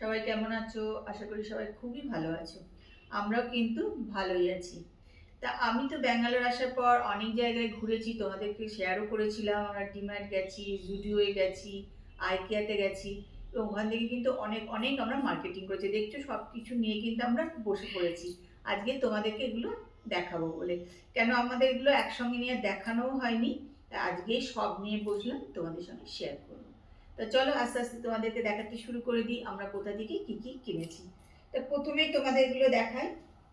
সবাই কেমন আছো? আশা করি সবাই খুবই ভালো আছো। আমরাও কিন্তু ভালোই আছি। তা আমি তো ব্যাঙ্গালোর আসার পর অনেক জায়গায় ঘুরেছি, তোমাদেরকে শেয়ারও করেছিলাম। আমরা ডিমার্ট গেছি, জুডিওয়ে গেছি, আইকিয়াতে গেছি। এবং ওখান থেকে কিন্তু অনেক অনেক আমরা মার্কেটিং করেছি। দেখছ সব কিছু নিয়ে কিন্তু আমরা বসে পড়েছি। আজকে তোমাদেরকে এগুলো দেখাবো বলে। কেন আমাদের এগুলো একসঙ্গে নিয়ে দেখানোও হয়নি? তা আজকে সব নিয়ে বসলাম তোমাদের সঙ্গে শেয়ার তো চলো আস্তে আস্তে তোমাদেরকে দেখাতে শুরু করে দিই, আমরা কোথা থেকে কি কি কিনেছি। তা প্রথমেই তোমাদের এগুলো দেখাই,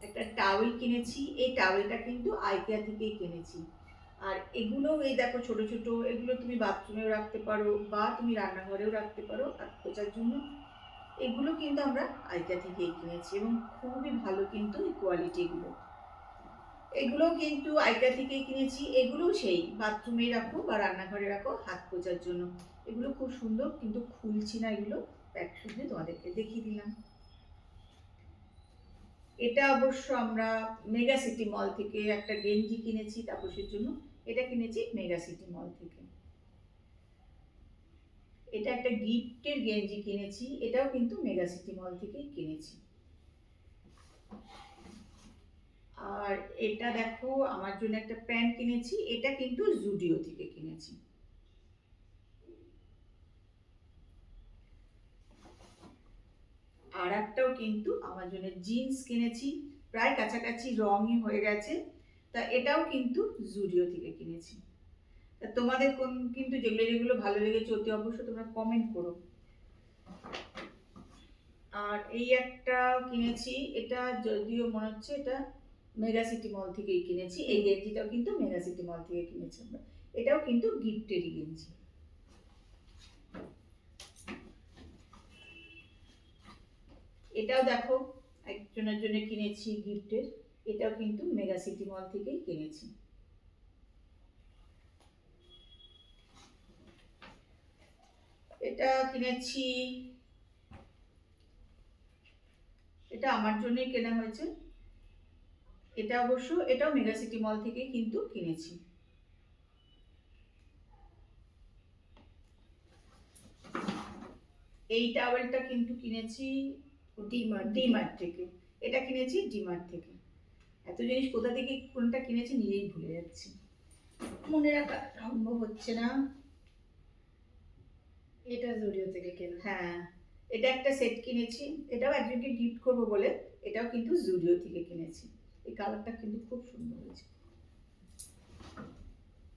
একটা টাওয়েল কিনেছি, এই টাওয়েলটা কিন্তু আইকিয়া থেকেই কিনেছি। আর এগুলো এই দেখো ছোট ছোট, এগুলো তুমি বাথরুমেও রাখতে পারো বা তুমি রান্নাঘরেও রাখতে পারো আর খোঁচার জন্য। এগুলো কিন্তু আমরা আইকিয়া থেকেই কিনেছি এবং খুবই ভালো কিন্তু এই কোয়ালিটি এগুলো এগুলো কিন্তু আইকিয়া থেকেই কিনেছি, এগুলোও সেই বাথরুমে রাখো বা রান্নাঘরে রাখো হাত পোচার জন্য। এগুলো খুব সুন্দর, কিন্তু খুলছি না এগুলো। প্যাক শুদ্ধ তোমাদেরকে দেখিয়ে দিলাম। এটা অবশ্য আমরা মেগা সিটি মল থেকে একটা গেঞ্জি কিনেছি তাপসের জন্য। এটা কিনেছি মেগা সিটি মল থেকে। এটা একটা গিফটের গেঞ্জি কিনেছি, এটাও কিন্তু মেগা সিটি মল থেকেই কিনেছি। আর এটা দেখো, আমার জন্য একটা প্যান্ট কিনেছি, এটা কিন্তু জুডিও থেকে কিনেছি। আর একটাও কিন্তু আমার জন্য জিন্স কিনেছি, প্রায় কাছাকাছি রঙই হয়ে গেছে, তা এটাও কিন্তু জুডিও থেকে কিনেছি। তা তোমাদের কোন কিন্তু যেগুলো যেগুলো ভালো লেগেছে অতি অবশ্যই তোমরা কমেন্ট করো। আর এই একটা কিনেছি, এটা যদিও মনে হচ্ছে এটা মেগা সিটি মল থেকেই কিনেছি, এই গেঞ্জিটাও কিন্তু মেগা সিটি মল থেকে কিনেছি আমরা। এটাও কিন্তু গিফটেরই গেঞ্জি। এটাও দেখো, একজনের জন্য কিনেছি গিফটের এটাও কিন্তু মেগা সিটি মল থেকেই কিনেছি। এটা কিনেছি, এটা আমার জন্যই কেনা হয়েছে। এটা অবশ্য, এটাও মেগা সিটি মল থেকেই কিন্তু কিনেছি। এই টাওয়েলটা কিন্তু কিনেছি ডিমার্ট ডিমার্ট থেকে। এটা কিনেছি ডিমার্ট থেকে। এত জিনিস কোথা থেকে কোনটা কিনেছি নিজেই ভুলে যাচ্ছি। মনে রাখা সম্ভব হচ্ছে না। এটা জুডিও থেকে কেনা। হ্যাঁ এটা একটা সেট কিনেছি। এটাও একজনকে গিফট করব বলে এটাও কিন্তু জুডিও থেকে কিনেছি। এই কালারটা কিন্তু খুব সুন্দর হয়েছে।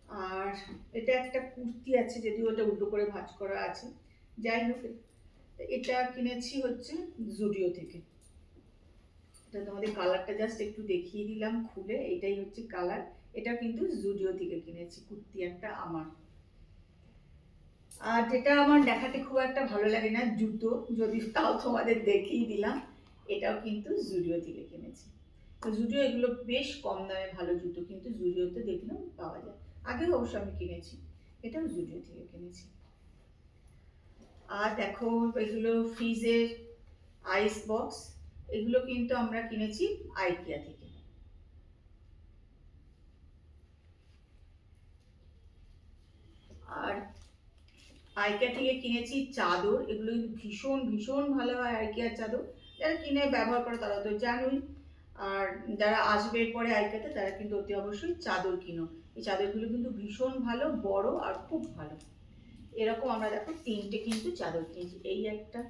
আর এটা একটা কুর্তি আছে যদিও ওটা উল্টো করে ভাঁজ করা আছে। যাই হোক এটা কিনেছি হচ্ছে জুডিও থেকে। এটা তোমাদের কালারটা জাস্ট একটু দেখিয়ে দিলাম খুলে। এটাই হচ্ছে কালার। এটা কিন্তু জুডিও থেকে কিনেছি, কুর্তি একটা আমার। আর যেটা আমার দেখাতে খুব একটা ভালো লাগে না, জুতো। যদি তাও তোমাদের দেখিয়ে দিলাম, এটাও কিন্তু জুডিও থেকে কিনেছি। তো জুডিও এগুলো বেশ কম দামে ভালো জুতো, কিন্তু জুডিওতে দেখলাম পাওয়া যায়। আগেও অবশ্য আমি কিনেছি, এটাও জুডিও থেকে কিনেছি। আর দেখো এগুলো ফ্রিজের আইস বক্স এগুলো কিন্তু আমরা কিনেছি আইকিয়া থেকে। আর আইকিয়া থেকে কিনেছি চাদর, এগুলো কিন্তু ভীষণ ভীষণ ভালো হয় আইকিয়ার চাদর। যারা কিনে ব্যবহার করে তারা তো জানোই। আর যারা আসবে পরে আইকিয়াতে তারা কিন্তু অতি অবশ্যই চাদর কিনো। এই চাদরগুলো কিন্তু ভীষণ ভালো, বড় আর খুব ভালো। এরকম আমরা দেখো তিনটে কিন্তু চাদর কিনেছি। এই একটা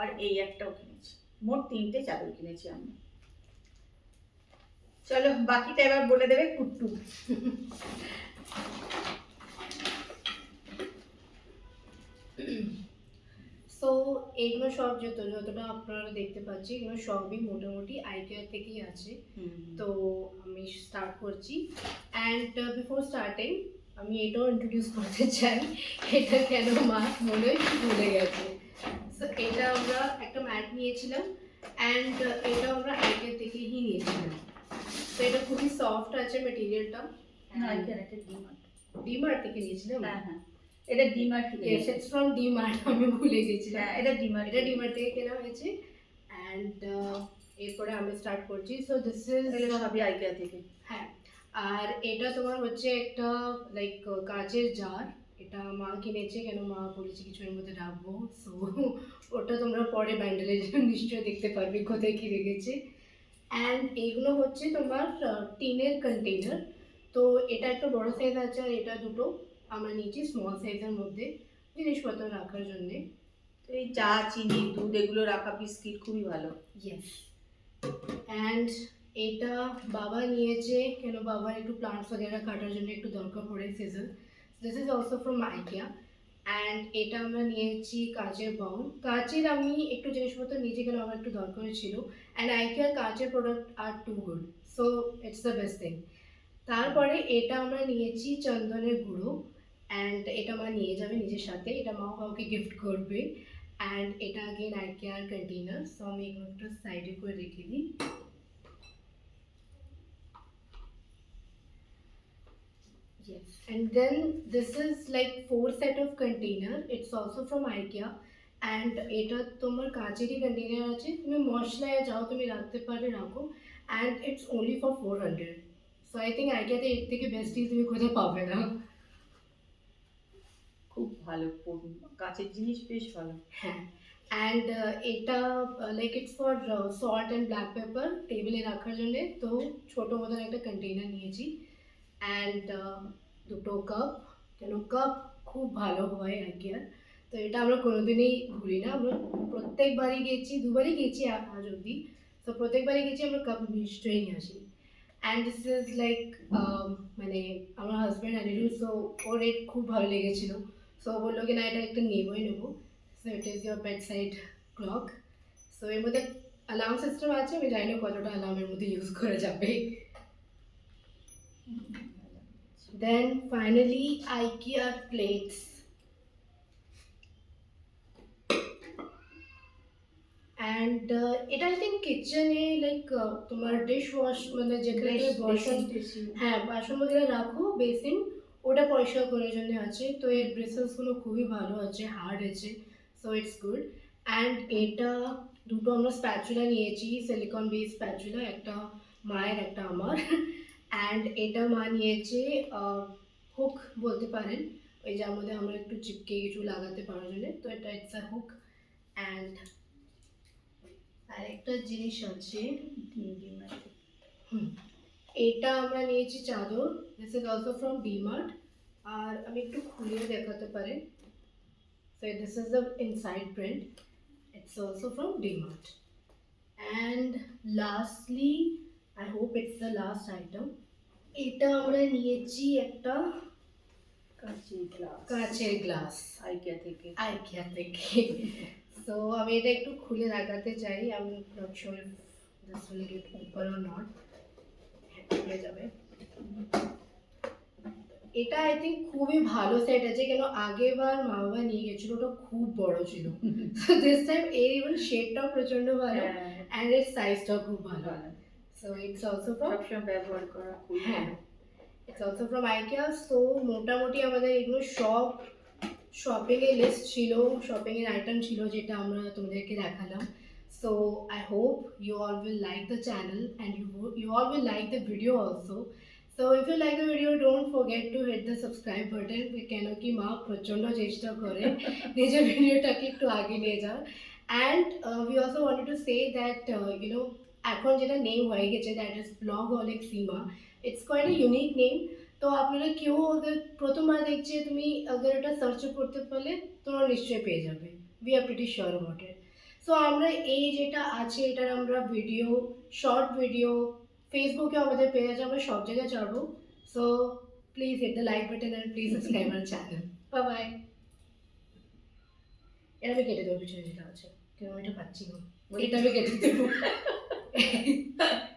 আর এই একটাও কিনেছি। মোট তিনটে চাদর কিনেছি আমি চলো বাকিটা এবার বলে দেবে কুট্টু। সো এইগুলো সব যত যতটা আপনারা দেখতে পাচ্ছি এগুলো সবই মোটামুটি আইকিয়া থেকেই আছে। তো আমি স্টার্ট করছি। অ্যান্ড বিফোর স্টার্টিং আমি এটাও ইন্ট্রোডিউস করতে চাই এটা কেন মা মনে হয় ভুলে গেছে। সো এটা আমরা একটা ম্যাট নিয়েছিলাম অ্যান্ড এটা আমরা আইকিয়া থেকেই নিয়েছিলাম। তো এটা খুবই সফট আছে মেটেরিয়ালটা ডিমার্ট ডিমার্ট থেকে নিয়েছিলাম? হ্যাঁ হ্যাঁ। এটা ডিমার্ট থেকে Yes, it's from DMart আমি ভুলে গেছিলাম। হ্যাঁ এটা ডিমার্ট এটা ডিমার্ট থেকে কেনা হয়েছে। অ্যান্ড এরপরে আমি স্টার্ট করছি। সো দিস ইজ এগুলো সবই আইকিয়া থেকে। হ্যাঁ আর এটা তোমার হচ্ছে একটা লাইক কাচের জার। এটা মা কিনেছে কেন মা বলেছে কিছু এর মধ্যে রাখব। সো ওটা তোমরা পরে ব্যান্ডেলে নিশ্চয়ই দেখতে পারবে কোথায় কী রেখেছে। অ্যান্ড এইগুলো হচ্ছে তোমার টিনের কন্টেনার তো এটা একটা বড় সাইজ আছে আর এটা দুটো। আমরা নিয়েছি স্মল সাইজের মধ্যে জিনিসপত্র রাখার জন্যে। তো এই চা চিনি দুধ এগুলো রাখা বিস্কিট খুবই ভালো। ইয়েস অ্যান্ড এটা বাবা নিয়েছে কেন বাবার একটু প্লান্টস वगैरह কাটার জন্য একটু দরকার পড়ে season this is also from IKEA and এটা আমরা নিয়েছি কাচের বাউল কাচের আমি একটু জিনিসপত্র নিয়েছি কেন আমার একটু দরকার ছিল অ্যান্ড আইকিয়ার কাচের product R too good so it's the best thing তারপরে এটা আমরা নিয়েছি চন্দনের গুঁড়ো অ্যান্ড এটা মা নিয়ে যাবে নিজের সাথে এটা মা কাউকে গিফট করবে অ্যান্ড এটা আগেন আইকেয়ার কন্টেনার সো আমি এগুলো একটু সাইডে করে রেখে দিই Yes, and then this is like four set of container. It's also from IKEA. and এটা তোমার কাচেরই কন্টেনার আছে তুমি মশলায় যাও তুমি রাখতে পারলে রাখো and it's only for four hundred so I think আইকিয়াতে এর থেকে বেস্ট ডিল তুমি কোথাও পাবে না খুব ভালো প- কাঁচের জিনিস বেশ ভালো হ্যাঁ অ্যান্ড এটা like it's for salt and black pepper টেবিলে রাখার জন্যে তো ছোটো মতন একটা কন্টেনার নিয়েছি অ্যান্ড দুটো কাপ কেন কাপ খুব ভালো হয় আইকিয়ার তো এটা আমরা কোনোদিনই ভুলি না। আমরা প্রত্যেকবারই গেছি, দুবারই গেছি আজ অবধি। তো প্রত্যেকবারই গেছি, আমরা কাপ নিশ্চয়ই নিয়ে আসি। অ্যান্ড দিস ইজ লাইক মানে আমার হাজব্যান্ড আনিরু সো ওর রেট খুব ভালো লেগেছিলো। সো বলল কি না, এটা একটা নেবোই নেব। So it is your bedside clock so এর মধ্যে অ্যালার্ম সিস্টেম আছে, আমি জানি না কতটা অ্যালার্মের মধ্যে ইউজ করা যাবে। দেন ফাইনালি আইকিয়ার প্লেটস অ্যান্ড এটা আই থিঙ্ক কিচেনে লাইক তোমার ডিশ ওয়াশ মানে যেখানে বাসন হ্যাঁ বাসন বগেরা রাখো বেসিন ওটা পরিষ্কার করার জন্য আছে। তো এর ব্রেসেলসগুলো খুবই ভালো আছে হার্ড আছে সো ইটস গুড অ্যান্ড এটা দুটো আমরা স্প্যাচুলা নিয়েছি সিলিকন বেস স্প্যাচুলা একটা মায়ের একটা আমার। অ্যান্ড এটা মা নিয়েছে হুক বলতে পারেন, ওই যার মধ্যে আমরা একটু চিপকে কিছু লাগাতে পারার জন্য, তো এটা ইটস আ হুক অ্যান্ড আরেকটা জিনিস আছে এটা আমরা নিয়েছি চাদর this is also from DMart আর আমি একটু খুলে দেখাতে পারি। So this is the inside print it's also from DMart and lastly I hope it's the last item এটা আমরা নিয়েছি একটা কাঁচের গ্লাস। কাঁচের গ্লাস। আইকিয়া থেকে। আইকিয়া থেকে। তো আমি এটা একটু খুলে লাগাতে চাই। আমি not sure this will get open or not খুলে যাবে। এটা আই থিঙ্ক খুবই ভালো সেট আছে। কেন আগেবার মা বাবা নিয়ে গেছিল ওটা খুব বড় ছিল। দিস টাইম এর ইভেন শেডটাও প্রচণ্ড ভালো অ্যান্ড এর সাইজটাও খুব ভালো। ভালো। সো ইটস অলসো ফ্রম সবসময় ব্যবহার করা খুব হ্যাঁ। It's also from IKEA so মোটামুটি আমাদের এগুলো সব শপিংয়ের লিস্ট ছিল শপিংয়ের আইটেম ছিল যেটা আমরা তোমাদেরকে দেখালাম। So I hope you all will like the channel and you you all will like the video also so if you like the video don't forget to hit the subscribe button কেন কি মা প্রচণ্ড চেষ্টা করে নিজের ভিডিওটাকে একটু আগে নিয়ে যাওয়ার। And we also wanted to say that you know এখন যেটা নেম হয়ে গেছে দ্যাট ইজ ব্লগ অলেক সিমা it's quite a unique name তো আপনারা কেউ ওদের প্রথমবার দেখছে, তুমি আগে ওটা সার্চ করতে পারলে তোমরা নিশ্চয়ই পেয়ে যাবে। We are pretty sure about it so আমরা এই যেটা আছে, এটার আমরা ভিডিও শর্ট ভিডিও ফেসবুকে আমাদের পেয়ে যাচ্ছে আমরা সব জায়গায় ছাড়বো so please hit the like button and please subscribe R channel বা বাই এটা আমি কেটে দেওয়ার পিছনে যেটা আছে কেন এটা পাচ্ছি না। Bonito lo que tú te